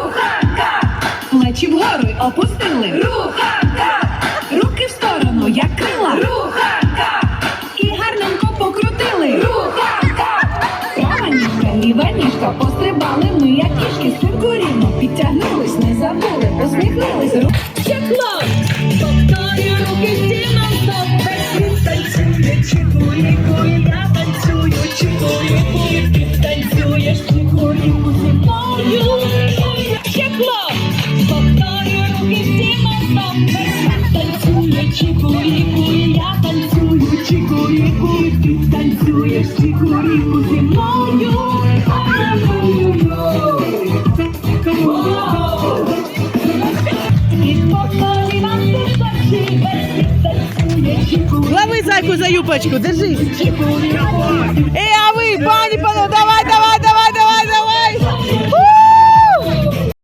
Руханка! Плечі вгору опустили. Руханка! Руки в сторону, як крила. Руханка! І гарненько покрутили. Руханка! Права ніжка, ліва ніжка, пострибали ми, як кішки, скуркурімо, підтягнулись, не забули, посміхнулись. Рух... Чекло! Повторюю руки стіном, то без танцює, чекує, кує, я танцюю, чекує, кує, танцюєш, чекує. Танцює, чікуріку, я танцюю, чікуріку, ти танцюєш, чікуріку зі мною. Лови зайку за юбочку, держись.